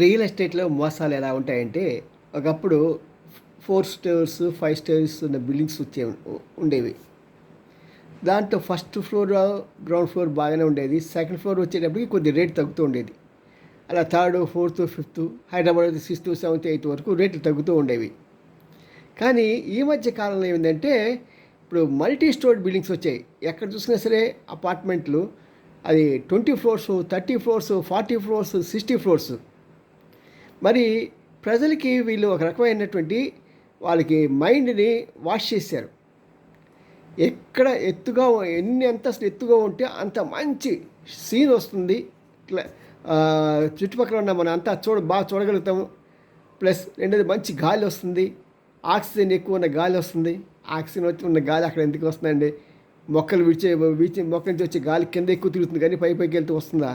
Real ఎస్టేట్లో మోసాలు ఎలా ఉంటాయంటే ఒకప్పుడు ఫోర్ స్టోర్స్ ఫైవ్ స్టోర్స్ ఉన్న బిల్డింగ్స్ వచ్చే ఉండేవి. దాంట్లో ఫస్ట్ ఫ్లోర్ గ్రౌండ్ ఫ్లోర్ బాగానే ఉండేది. సెకండ్ ఫ్లోర్ వచ్చేటప్పటికి కొద్ది రేట్ తగ్గుతూ ఉండేది. అలా third fourth fifth Hyderabad sixth seventh eighth వరకు రేట్లు తగ్గుతూ ఉండేవి. కానీ ఈ మధ్య కాలంలో ఏంటంటే ఇప్పుడు మల్టీ స్టోర్ బిల్డింగ్స్ వచ్చాయి. ఎక్కడ చూసినా సరే అపార్ట్మెంట్లు అది twenty floors thirty floors forty floors sixty floors. మరి ప్రజలకి వీళ్ళు ఒక రకమైనటువంటి వాళ్ళకి మైండ్ని వాష్ చేశారు. ఎక్కడ ఎత్తుగా ఎన్ని అంతస్తులు ఎత్తుగా ఉంటే అంత మంచి సీన్ వస్తుంది. చుట్టుపక్కల ఉన్న మనం అంతా చూడ బాగా చూడగలుగుతాము. ప్లస్ రెండోది మంచి గాలి వస్తుంది. ఆక్సిజన్ ఎక్కువ ఉన్న గాలి వస్తుంది. ఆక్సిజన్ వచ్చి ఉన్న గాలి అక్కడ ఎందుకు వస్తుందండి? మొక్కలు విడిచే విడిచి మొక్కల నుంచి వచ్చే గాలి కింద ఎక్కువ తిరుగుతుంది కానీ పై పైకి వెళ్తూ వస్తుందా?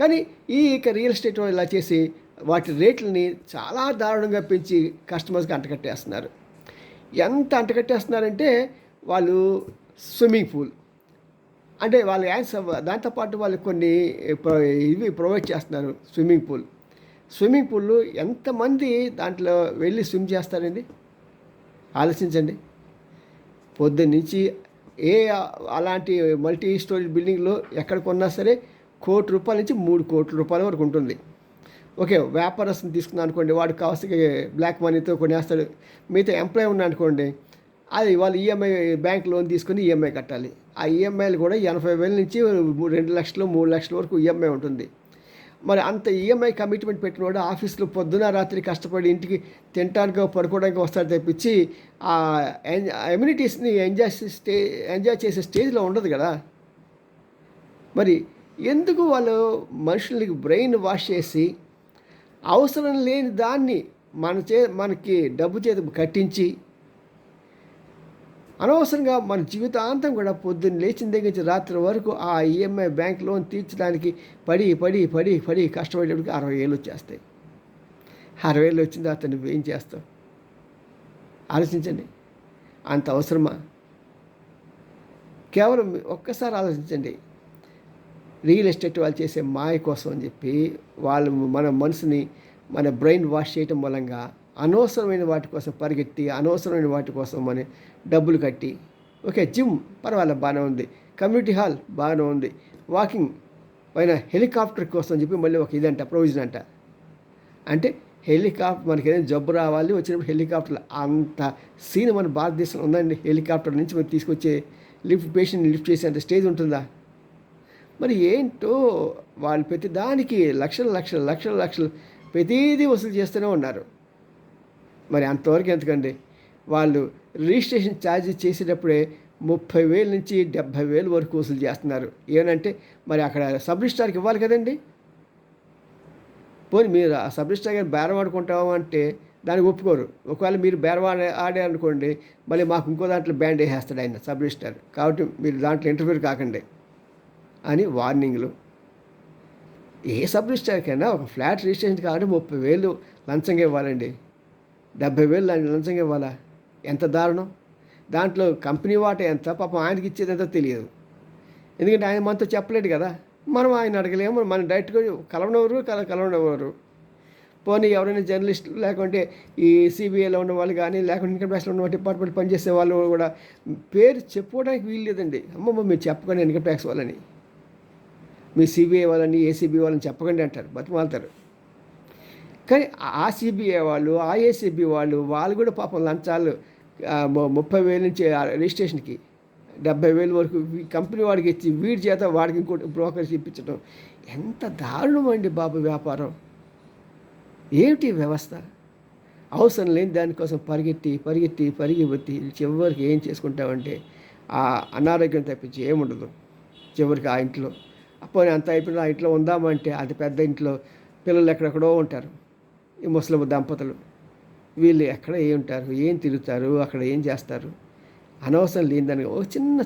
కానీ ఈ ఇక రియల్ ఎస్టేట్ వాళ్ళు ఇలా చేసి వాటి రేట్లని చాలా దారుణంగా పెంచి కస్టమర్స్కి అంటకట్టేస్తున్నారు. ఎంత అంటకట్టేస్తున్నారంటే వాళ్ళు స్విమ్మింగ్ పూల్. అంటే వాళ్ళు యాన్సర్ దాంతోపాటు వాళ్ళు కొన్ని ఇవి ప్రొవైడ్ చేస్తున్నారు స్విమ్మింగ్ పూల్. స్విమ్మింగ్ పూల్ ఎంతమంది దాంట్లో వెళ్ళి స్విమ్ చేస్తారండి? ఆలోచించండి. పొద్దున్న నుంచి ఏ అలాంటి మల్టీ స్టోరీ బిల్డింగ్లో ఎక్కడ కొన్నా సరే కోటి రూపాయల నుంచి మూడు కోట్ల రూపాయల వరకు ఉంటుంది. ఓకే వ్యాపారస్తుని తీసుకున్నాను అనుకోండి వాడు కావాల్సిన బ్లాక్ మనీతో కొనేస్తాడు మిగతా ఎంప్లాయ్ ఉన్నా అనుకోండి అది వాళ్ళు ఈఎంఐ బ్యాంక్ లోన్ తీసుకొని ఈఎంఐ కట్టాలి. ఆ ఈఎంఐలు కూడా ఎనభై వేల నుంచి రెండు లక్షలు మూడు లక్షల వరకు ఈఎంఐ ఉంటుంది. మరి అంత ఈఎంఐ కమిట్మెంట్ పెట్టినవాడు ఆఫీస్లో పొద్దున రాత్రి కష్టపడి ఇంటికి తినడానికి పడుకోవడానికి వస్తాడు తెప్పించి ఆ ఎమ్యూనిటీస్ని ఎంజాయ్ స్టే ఎంజాయ్ చేసే స్టేజ్లో ఉండదు కదా. మరి ఎందుకు వాళ్ళు మనుషులకి బ్రెయిన్ వాష్ చేసి అవసరం లేని దాన్ని మన చే మనకి డబ్బు చేత కట్టించి అనవసరంగా మన జీవితాంతం కూడా పొద్దున్న లేచిన దగ్గర నుంచి రాత్రి వరకు ఆ ఈఎంఐ బ్యాంక్ లోన్ తీర్చడానికి పడి పడి పడి పడి కష్టపడేటప్పటికి అరవై వేలు వచ్చేస్తాయి. అరవై వేలు వచ్చిన తర్వాత నువ్వు ఏం చేస్తావు? ఆలోచించండి. అంత అవసరమా? కేవలం ఒక్కసారి ఆలోచించండి. రియల్ ఎస్టేట్ వాళ్ళు చేసే మాయ కోసం అని చెప్పి వాళ్ళు మన మనసుని మన బ్రెయిన్ వాష్ చేయటం మూలంగా అనవసరమైన వాటి కోసం పరిగెత్తి అనవసరమైన వాటి కోసం మన డబ్బులు కట్టి ఓకే జిమ్ పర్వాలేదు బాగానే ఉంది. కమ్యూనిటీ హాల్ బాగానే ఉంది. వాకింగ్ పైన హెలికాప్టర్ కోసం చెప్పి మళ్ళీ ఒక ఇదంట ప్రొవిజన్ అంట. అంటే హెలికాప్టర్ మనకి ఏదైనా జబ్బు రావాలి వచ్చినప్పుడు హెలికాప్టర్లు అంత సీన్ మన భారతదేశంలో ఉందండి. హెలికాప్టర్ నుంచి మనం తీసుకొచ్చే లిఫ్ట్ పేషెంట్ లిఫ్ట్ చేసేంత స్టేజ్ ఉంటుందా? మరి ఏంటో వాళ్ళు ప్రతి దానికి లక్షల లక్షల లక్షల లక్షలు ప్రతిదీ వసూలు చేస్తూనే ఉన్నారు. మరి అంతవరకు ఎందుకండి? వాళ్ళు రిజిస్ట్రేషన్ ఛార్జ్ చేసేటప్పుడే ముప్పై వేల నుంచి డెబ్భై వేలు వరకు వసూలు చేస్తున్నారు. ఏంటంటే మరి అక్కడ సబ్ రిజిస్టార్కి ఇవ్వాలి కదండి? పోనీ మీరు ఆ సబ్ రిజిస్టార్ బేరం ఆడుకుంటాము అంటే దానికి ఒప్పుకోరు. ఒకవేళ మీరు బేరం ఆడే ఆడారనుకోండి మళ్ళీ మాకు ఇంకో దాంట్లో బ్యాండ్ వేసేస్తాడు ఆయన సబ్ రిజిస్టార్ కాబట్టి మీరు దాంట్లో ఇంటర్ఫీర్ కాకండి. అని వార్నింగ్లు. ఏ సబ్ రిజిస్ట్రార్కైనా ఒక ఫ్లాట్ రిజిస్ట్రేషన్ కావాలంటే ముప్పై వేలు లంచంగా ఇవ్వాలండి. డెబ్బై వేలు లంచంగా ఇవ్వాలా? ఎంత దారుణం. దాంట్లో కంపెనీ వాట ఎంత? పాపం ఆయనకి ఇచ్చేది ఎంత తెలియదు. ఎందుకంటే ఆయన మనతో చెప్పలేడు కదా. మనం ఆయన అడగలేము. మనం డైరెక్ట్గా కలవనవరు కల కలవనవరు పోనీ ఎవరైనా జర్నలిస్టులు లేకుంటే ఈ సిబిఐలో ఉన్న వాళ్ళు కానీ లేకుంటే ఇన్కమ్ ట్యాక్స్లో ఉన్న డిపార్ట్మెంట్ పనిచేసే వాళ్ళు కూడా పేరు చెప్పుకోవడానికి వీలు లేదండి. అమ్మమ్మ మీరు చెప్పకండి ఇన్కమ్ ట్యాక్స్ వాళ్ళని మీ సిబిఐ వాళ్ళని ఏసీబీ వాళ్ళని చెప్పకండి అంటారు బతిమాలుతారు. కానీ ఆ సిబిఐ వాళ్ళు ఆ ఏసీబీ వాళ్ళు వాళ్ళు కూడా పాపం లంచాలు ముప్పై వేల నుంచి రిజిస్ట్రేషన్కి డెబ్బై వేలు వరకు కంపెనీ వాడికి ఇచ్చి వీడి చేత వాడికి ఇంకోటి బ్రోకర్స్ ఇప్పించడం ఎంత దారుణం అండి బాబు వ్యాపారం. ఏమిటి వ్యవస్థ? అవసరం లేని దానికోసం పరిగెత్తి పరిగెత్తి పరిగెత్తి చివరికి ఏం చేసుకుంటామంటే ఆ అనారోగ్యం తప్పించి ఏముండదు చివరికి ఆ ఇంట్లో. పోనీ అంత అయిపోయిన ఇంట్లో ఉందామంటే అది పెద్ద ఇంట్లో పిల్లలు ఎక్కడెక్కడో ఉంటారు ఈ ముస్లిం దంపతులు. వీళ్ళు ఎక్కడ ఏ ఉంటారు ఏం తిరుగుతారు అక్కడ ఏం చేస్తారు? అనవసరం లేని దానికి ఒక చిన్న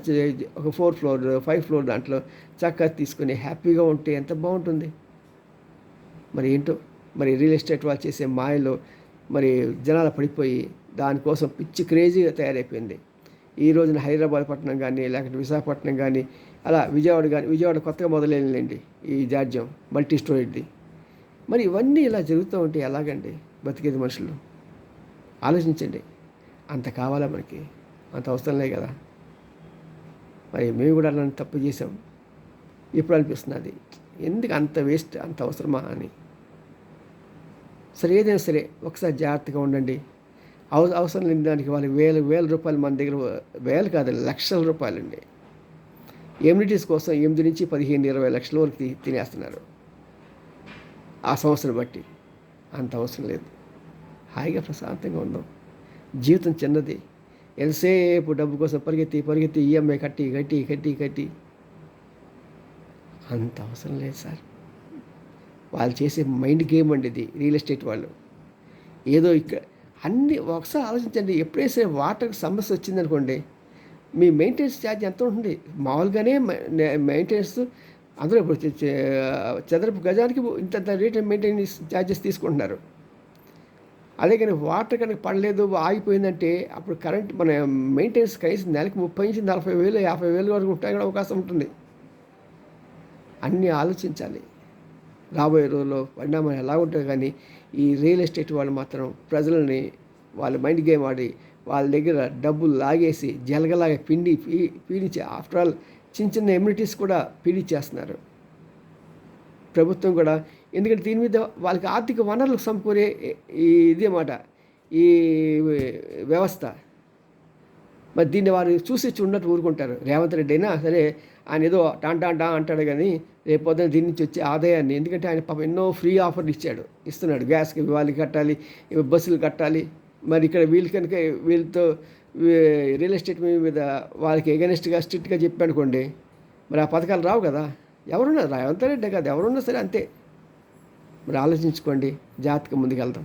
ఒక ఫోర్ ఫ్లోర్ ఫైవ్ ఫ్లోర్ దాంట్లో చక్కగా తీసుకొని హ్యాపీగా ఉంటే ఎంత బాగుంటుంది. మరి ఏంటో మరి రియల్ ఎస్టేట్ వాళ్ళు చేసే మాయలో మరి జనాలు పడిపోయి దానికోసం పిచ్చి క్రేజీగా తయారైపోయింది. ఈ రోజున హైదరాబాద్ పట్టణం కానీ లేకపోతే విశాఖపట్నం కానీ అలా విజయవాడ కానీ విజయవాడ కొత్తగా మొదలైందండి ఈ జాడ్యం మల్టీ స్టోరీది. మరి ఇవన్నీ ఇలా జరుగుతూ ఉంటే ఎలాగండి బతికేది మనుషులు? ఆలోచించండి. అంత కావాలా మనకి? అంత అవసరం లేదు కదా? మరి మేము కూడా అలాంటి తప్పు చేసాం ఇప్పుడు అనిపిస్తున్నది ఎందుకు అంత వేస్ట్ అంత అవసరమా అని? సరే ఏదైనా సరే ఒకసారి జాగ్రత్తగా ఉండండి. అవసరం లేని దానికి వాళ్ళకి వేల వేల రూపాయలు మన దగ్గర వేలు కాదు లక్షల రూపాయలు అండి ఎమ్యూనిటీస్ కోసం ఎనిమిది నుంచి పదిహేను ఇరవై లక్షల వరకు తి- తినేస్తున్నారు. ఆ సంవత్సరం బట్టి అంత అవసరం లేదు. హాయిగా ప్రశాంతంగా ఉందాం. జీవితం చిన్నది. ఎంతసేపు డబ్బు కోసం పరిగెత్తి పరిగెత్తి ఈఎంఐ కట్టి కట్టి కట్టి కట్టి. అంత అవసరం లేదు సార్. వాళ్ళు చేసే మైండ్ గేమ్ అండి ఇది రియల్ ఎస్టేట్ వాళ్ళు. ఏదో ఇక్కడ అన్ని ఒకసారి ఆలోచించండి. ఎప్పుడైతే వాటర్ సమస్య వచ్చిందనుకోండి మీ మెయింటెనెన్స్ ఛార్జ్ ఎంత ఉంటుంది? మామూలుగానే మెయింటెనెన్స్ అందులో ఇప్పుడు చదరపు గజానికి ఇంత రేట్ మెయింటెనెన్స్ ఛార్జెస్ తీసుకుంటున్నారు. అదే కానీ వాటర్ కనుక పడలేదు ఆగిపోయిందంటే అప్పుడు కరెంట్ మన మెయింటెనెన్స్ కనీసం నెలకి ముప్పై నుంచి నలభై వేలు యాభై వేలు వరకు ఉంటాయి కూడా అవకాశం ఉంటుంది. అన్నీ ఆలోచించాలి. రాబోయే రోజుల్లో పరిణామాలు ఎలా ఉంటాయి కానీ ఈ రియల్ ఎస్టేట్ వాళ్ళు మాత్రం ప్రజలని వాళ్ళ మైండ్ గేమ్ ఆడి వాళ్ళ దగ్గర డబ్బులు లాగేసి జలగలాగా పిండి పీ పీడించి ఆఫ్టర్ ఆల్ చిన్న చిన్న ఎమ్యూనిటీస్ కూడా పీడించేస్తున్నారు. ప్రభుత్వం కూడా ఎందుకంటే దీని మీద వాళ్ళకి ఆర్థిక వనరులు సమకూరే ఈ ఇదే అన్నమాట ఈ వ్యవస్థ. మరి దీన్ని వారు చూసి చూడట్టు ఊరుకుంటారు. రేవంత్ రెడ్డి అయినా సరే ఆయన ఏదో టాంటా టా అంటాడు కానీ రేపు పొద్దున దీని నుంచి వచ్చే ఆదాయాన్ని ఎందుకంటే ఆయన పాపం ఎన్నో ఫ్రీ ఆఫర్లు ఇచ్చాడు. ఇస్తున్నాడు. గ్యాస్కి వాళ్ళకి కట్టాలి బస్సులు కట్టాలి మరి ఇక్కడ వీళ్ళు కనుక వీళ్ళతో రియల్ ఎస్టేట్ మీద వాళ్ళకి ఎగనెస్ట్గా స్ట్రిక్ట్గా చెప్పానుకోండి మరి ఆ పథకాలు రావు కదా. ఎవరున్నారు? రేవంత్ రెడ్డి కాదు ఎవరున్నా సరే అంతే. మరి ఆలోచించుకోండి జాగ్రత్తగా ముందుకెళ్దాం.